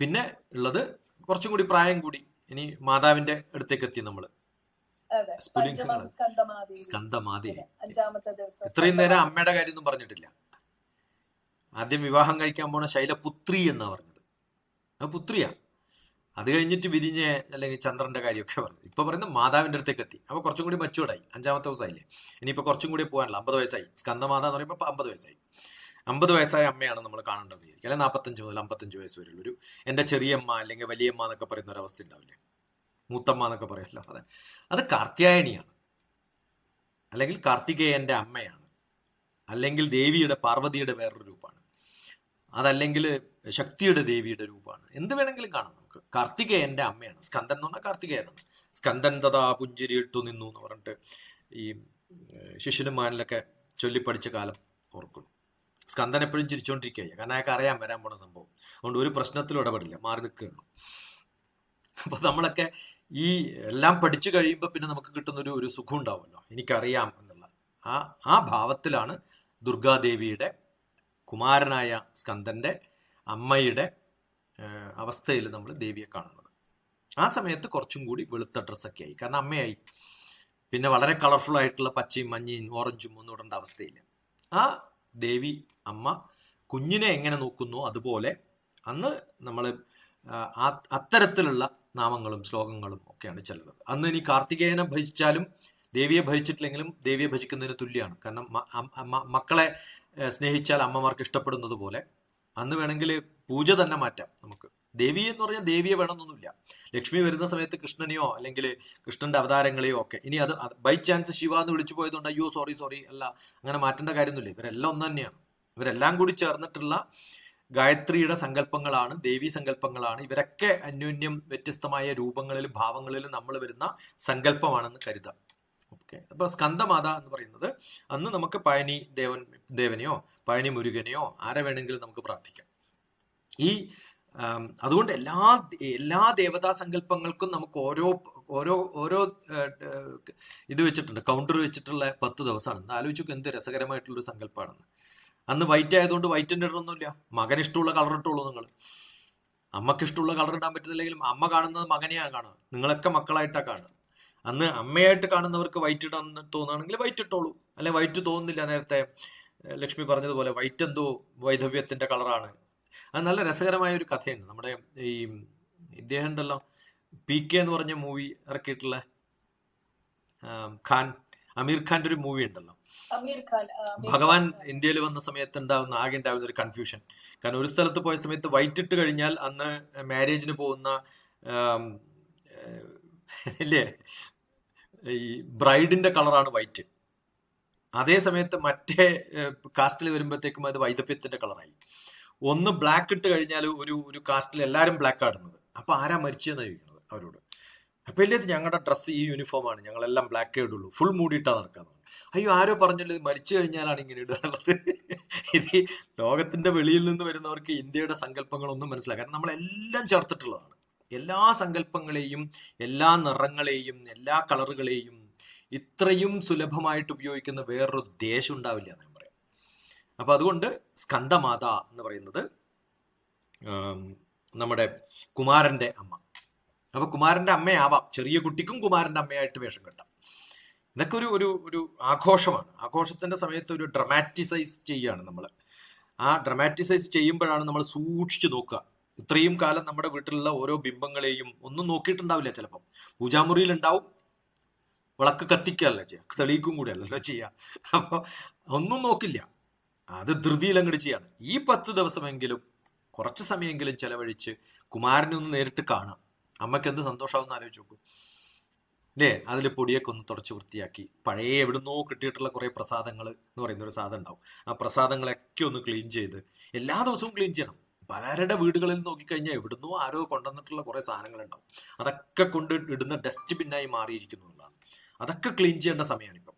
പിന്നെ ഉള്ളത് കുറച്ചും കൂടി പ്രായം കൂടി. ഇനി മാതാവിന്റെ അടുത്തേക്ക് എത്തി നമ്മൾ. അതെ സ്ഫുലിംഗങ്ങൾ പഞ്ചമം സ്കന്ധമാതി അഞ്ചാമത്തെ ദിവസം ഇത്രയും നേരം അമ്മയുടെ കാര്യമൊന്നും പറഞ്ഞിട്ടില്ല. ആദ്യം വിവാഹം കഴിക്കാൻ പോണ ശൈലപുത്രി എന്നാ പറഞ്ഞത്. അത് പുത്രിയാ. അത് കഴിഞ്ഞിട്ട് വിരിഞ്ഞ് അല്ലെങ്കിൽ ചന്ദ്രന്റെ കാര്യമൊക്കെ പറഞ്ഞു. ഇപ്പൊ പറയുന്നത് മാതാവിന്റെ അടുത്തേക്ക് എത്തി. അപ്പൊ കുറച്ചും കൂടി മച്ചുവടായി അഞ്ചാമത്തെ ദിവസമായില്ലേ? ഇനിയിപ്പോ കുറച്ചും കൂടി പോകാനുള്ള അമ്പത് വയസ്സായി. സ്കന്ധമാത എന്ന് പറയുമ്പോൾ അമ്പത് വയസ്സായി. അമ്പത് വയസ്സായ അമ്മയാണ് നമ്മൾ കാണേണ്ടത് അല്ലെങ്കിൽ നാൽപ്പത്തഞ്ച് മുതൽ അമ്പത്തഞ്ച് വയസ്സ് വരെയുള്ള ഒരു എന്റെ ചെറിയമ്മ അല്ലെങ്കിൽ വലിയമ്മ എന്നൊക്കെ പറയുന്ന ഒരു അവസ്ഥ ഉണ്ടാവില്ലേ? മൂത്തമ്മ എന്നൊക്കെ പറയുമല്ലോ അതെ. അത് കാർത്യായണിയാണ് അല്ലെങ്കിൽ കാർത്തികേയന്റെ അമ്മയാണ്. അല്ലെങ്കിൽ ദേവിയുടെ പാർവതിയുടെ വേറൊരു രൂപമാണ്. അതല്ലെങ്കിൽ ശക്തിയുടെ ദേവിയുടെ രൂപമാണ്. എന്ത് വേണമെങ്കിലും കാണാം നമുക്ക്. കാർത്തികേയന്റെ അമ്മയാണ്. സ്കന്ദൻ എന്ന് പറഞ്ഞാൽ കാർത്തികേയനാണ്. സ്കന്ദൻ തഥാ പുഞ്ചിരി ഇട്ടു നിന്നു എന്ന് പറഞ്ഞിട്ട് ഈ ശിശുനുമാനിലൊക്കെ ചൊല്ലിപ്പടിച്ച കാലം. സ്കന്ദൻ എപ്പോഴും ചിരിച്ചുകൊണ്ടിരിക്കുകയാണ് കാരണം അയാൾക്ക് അറിയാൻ വരാൻ പോണ സംഭവം. അതുകൊണ്ട് ഒരു പ്രശ്നത്തിലും ഇടപെടില്ല. മാറി നിൽക്കുകയാണ്. അപ്പൊ നമ്മളൊക്കെ ഈ എല്ലാം പഠിച്ചു കഴിയുമ്പോൾ പിന്നെ നമുക്ക് കിട്ടുന്ന ഒരു സുഖം ഉണ്ടാവുമല്ലോ. എനിക്കറിയാം എന്നുള്ള. ആ ആ ഭാവത്തിലാണ് ദുർഗാദേവിയുടെ കുമാരനായ സ്കന്ദന്റെ അമ്മയുടെ അവസ്ഥയിൽ നമ്മൾ ദേവിയെ കാണുന്നത്. ആ സമയത്ത് കുറച്ചും കൂടി വെളുത്ത ഡ്രസ്സൊക്കെ ആയി. കാരണം അമ്മയായി. പിന്നെ വളരെ കളർഫുൾ ആയിട്ടുള്ള പച്ചയും മഞ്ഞയും ഓറഞ്ചും ഒന്നും ഇടേണ്ട അവസ്ഥയില്ല. ആ ദേവി അമ്മ കുഞ്ഞിനെ എങ്ങനെ നോക്കുന്നു അതുപോലെ അന്ന് നമ്മൾ അത്തരത്തിലുള്ള നാമങ്ങളും ശ്ലോകങ്ങളും ഒക്കെയാണ് ചെല്ലുന്നത്. അന്ന് ഇനി കാർത്തികേയനെ ഭജിച്ചാലും ദേവിയെ ഭജിച്ചിട്ടില്ലെങ്കിലും ദേവിയെ ഭജിക്കുന്നതിന് തുല്യമാണ് കാരണം മക്കളെ സ്നേഹിച്ചാൽ അമ്മമാർക്ക് ഇഷ്ടപ്പെടുന്നത് പോലെ അന്ന് വേണമെങ്കിൽ പൂജ തന്നെ മാറ്റാം നമുക്ക്. ദേവി എന്ന് പറഞ്ഞാൽ ദേവിയെ വേണമെന്നൊന്നുമില്ല. ലക്ഷ്മി വരുന്ന സമയത്ത് കൃഷ്ണനെയോ അല്ലെങ്കിൽ കൃഷ്ണന്റെ അവതാരങ്ങളെയോ ഒക്കെ. ഇനി അത് ബൈ ചാൻസ് ശിവ എന്ന് വിളിച്ചു പോയതുകൊണ്ട് അയ്യോ സോറി സോറി അല്ല അങ്ങനെ മാറ്റേണ്ട കാര്യമൊന്നുമില്ല. ഇവരെല്ലാം ഒന്ന് തന്നെയാണ്. ഇവരെല്ലാം കൂടി ചേർന്നിട്ടുള്ള ഗായത്രിയുടെ സങ്കല്പങ്ങളാണ് ദേവീ സങ്കല്പങ്ങളാണ്. ഇവരൊക്കെ അന്യോന്യം വ്യത്യസ്തമായ രൂപങ്ങളിലും ഭാവങ്ങളിലും നമ്മൾ വരുന്ന സങ്കല്പമാണെന്ന് കരുതാം ഓക്കെ അപ്പൊ സ്കന്ദമാത എന്ന് പറയുന്നത് അന്ന് നമുക്ക് പഴനി ദേവൻ ദേവനെയോ പഴനി മുരുകനെയോ ആരെ വേണമെങ്കിലും നമുക്ക് പ്രാർത്ഥിക്കാം. ഈ അതുകൊണ്ട് എല്ലാ എല്ലാ ദേവതാ സങ്കല്പങ്ങൾക്കും നമുക്ക് ഓരോ ഓരോ ഓരോ ഇത് വെച്ചിട്ടുണ്ട് കൗണ്ടർ വെച്ചിട്ടുള്ള പത്ത് ദിവസമാണ്. ഇന്ന് ആലോചിച്ചു എന്ത് രസകരമായിട്ടുള്ളൊരു സങ്കല്പമാണെന്ന് അന്ന് വൈറ്റ് ആയതുകൊണ്ട് വൈറ്റിന്റെ ഇടണമൊന്നുമില്ല മകൻ ഇഷ്ടമുള്ള കളർ ഇട്ടുള്ളൂ നിങ്ങൾ അമ്മയ്ക്ക് ഇഷ്ടമുള്ള കളർ ഇടാൻ പറ്റുന്നില്ലെങ്കിലും അമ്മ കാണുന്നത് മകനെയാണ് കാണുന്നത് നിങ്ങളൊക്കെ മക്കളായിട്ടാണ് കാണുന്നത് അന്ന് അമ്മയായിട്ട് കാണുന്നവർക്ക് വൈറ്റ് ഇടാൻ തോന്നുകയാണെങ്കിൽ വൈറ്റ് ഇട്ടോളൂ. അല്ലെ വൈറ്റ് തോന്നുന്നില്ല നേരത്തെ ലക്ഷ്മി പറഞ്ഞതുപോലെ വൈറ്റ് എന്തോ വൈധവ്യത്തിന്റെ കളറാണ് അത് നല്ല രസകരമായ ഒരു കഥയുണ്ട് നമ്മുടെ ഈ ഇദ്ദേഹം ഉണ്ടല്ലോ പി കെ എന്ന് പറഞ്ഞ മൂവി ഇറക്കിയിട്ടുള്ള ഖാൻ അമീർ ഖാന്റെ ഒരു മൂവി ഉണ്ടല്ലോ. ഭഗവാൻ ഇന്ത്യയിൽ വന്ന സമയത്ത് ഉണ്ടാവുന്ന ആകെ ഉണ്ടാവുന്ന ഒരു കൺഫ്യൂഷൻ കാരണം ഒരു സ്ഥലത്ത് പോയ സമയത്ത് വൈറ്റിട്ട് കഴിഞ്ഞാൽ അന്ന് മാരേജിന് പോകുന്ന അല്ലേ ഇല്ലേ ഈ ബ്രൈഡിന്റെ കളറാണ് വൈറ്റ് അതേ സമയത്ത് മറ്റേ കാസ്റ്റിൽ വരുമ്പോഴത്തേക്കും അത് വൈദപ്യത്തിന്റെ കളറായി ഒന്ന് ബ്ലാക്ക് ഇട്ട് കഴിഞ്ഞാൽ ഒരു ഒരു കാസ്റ്റിൽ എല്ലാവരും ബ്ലാക്ക് ആടുന്നത്. അപ്പൊ ആരാ മരിച്ചതെന്ന് ചോദിക്കുന്നത് അവരോട്. അപ്പൊ ഇല്ലേ ഞങ്ങളുടെ ഡ്രസ്സ് ഈ യൂണിഫോമാണ് ഞങ്ങളെല്ലാം ബ്ലാക്ക് ഇടുള്ളൂ. ഫുൾ മൂടിയിട്ടാണ് നടക്കാന്ന് അയ്യോ ആരോ പറഞ്ഞല്ലോ ഇത് മരിച്ചു കഴിഞ്ഞാലാണ് ഇങ്ങനെ ഇടുക എന്നുള്ളത്. ഇത് ലോകത്തിന്റെ വെളിയിൽ നിന്ന് വരുന്നവർക്ക് ഇന്ത്യയുടെ സങ്കല്പങ്ങളൊന്നും മനസ്സിലാക്കാം കാരണം നമ്മളെല്ലാം ചേർത്തിട്ടുള്ളതാണ്. എല്ലാ സങ്കല്പങ്ങളെയും എല്ലാ നിറങ്ങളെയും എല്ലാ കളറുകളെയും ഇത്രയും സുലഭമായിട്ട് ഉപയോഗിക്കുന്ന വേറൊരു ദേശം ഉണ്ടാവില്ല എന്ന് ഞാൻ പറയാം അപ്പൊ അതുകൊണ്ട് സ്കന്ദമാത എന്ന് പറയുന്നത് നമ്മുടെ കുമാരന്റെ അമ്മ. അപ്പൊ കുമാരന്റെ അമ്മയാവാം ചെറിയ കുട്ടിക്കും കുമാരന്റെ അമ്മയായിട്ട് വേഷം കെട്ടാം. ഇതൊക്കെ ഒരു ഒരു ഒരു ആഘോഷമാണ്. ആഘോഷത്തിന്റെ സമയത്ത് ഒരു ഡ്രമാറ്റിസൈസ് ചെയ്യുകയാണ് നമ്മൾ ആ ഡ്രമാറ്റിസൈസ് ചെയ്യുമ്പോഴാണ് നമ്മൾ സൂക്ഷിച്ചു നോക്കുക. ഇത്രയും കാലം നമ്മുടെ വീട്ടിലുള്ള ഓരോ ബിംബങ്ങളെയും ഒന്നും നോക്കിയിട്ടുണ്ടാവില്ല ചിലപ്പം. പൂജാമുറിയിൽ ഉണ്ടാവും വിളക്ക് കത്തിക്കുകയല്ല ചെയ്യുക തെളിയിക്കും കൂടെ അല്ലല്ലോ ചെയ്യുക അപ്പോൾ ഒന്നും നോക്കില്ല. അത് ധൃതിയിൽ അങ്ങോട്ട് ചെയ്യാണ്. ഈ പത്ത് ദിവസമെങ്കിലും കുറച്ച് സമയമെങ്കിലും ചെലവഴിച്ച് കുമാരനെ ഒന്ന് നേരിട്ട് കാണാം. അമ്മയ്ക്ക് എന്ത് സന്തോഷമാവെന്ന് ആലോചിച്ച് നോക്കൂ. അല്ലേ അതിൽ പൊടിയൊക്കെ ഒന്ന് തുടച്ച് വൃത്തിയാക്കി. പഴയ എവിടുന്നോ കിട്ടിയിട്ടുള്ള കുറേ പ്രസാദങ്ങൾ എന്ന് പറയുന്ന ഒരു സാധനം ഉണ്ടാവും. ആ പ്രസാദങ്ങളൊക്കെ ഒന്ന് ക്ലീൻ ചെയ്ത് എല്ലാ ദിവസവും ക്ലീൻ ചെയ്യണം. പലരുടെ വീടുകളിൽ നോക്കിക്കഴിഞ്ഞാൽ എവിടുന്നോ ആരോ കൊണ്ടുവന്നിട്ടുള്ള കുറേ സാധനങ്ങളുണ്ടാവും. അതൊക്കെ കൊണ്ട് ഇടുന്ന ഡസ്റ്റ്ബിന്നായി മാറിയിരിക്കുന്നു എന്നുള്ളതാണ്. അതൊക്കെ ക്ലീൻ ചെയ്യേണ്ട സമയമാണ് ഇപ്പം.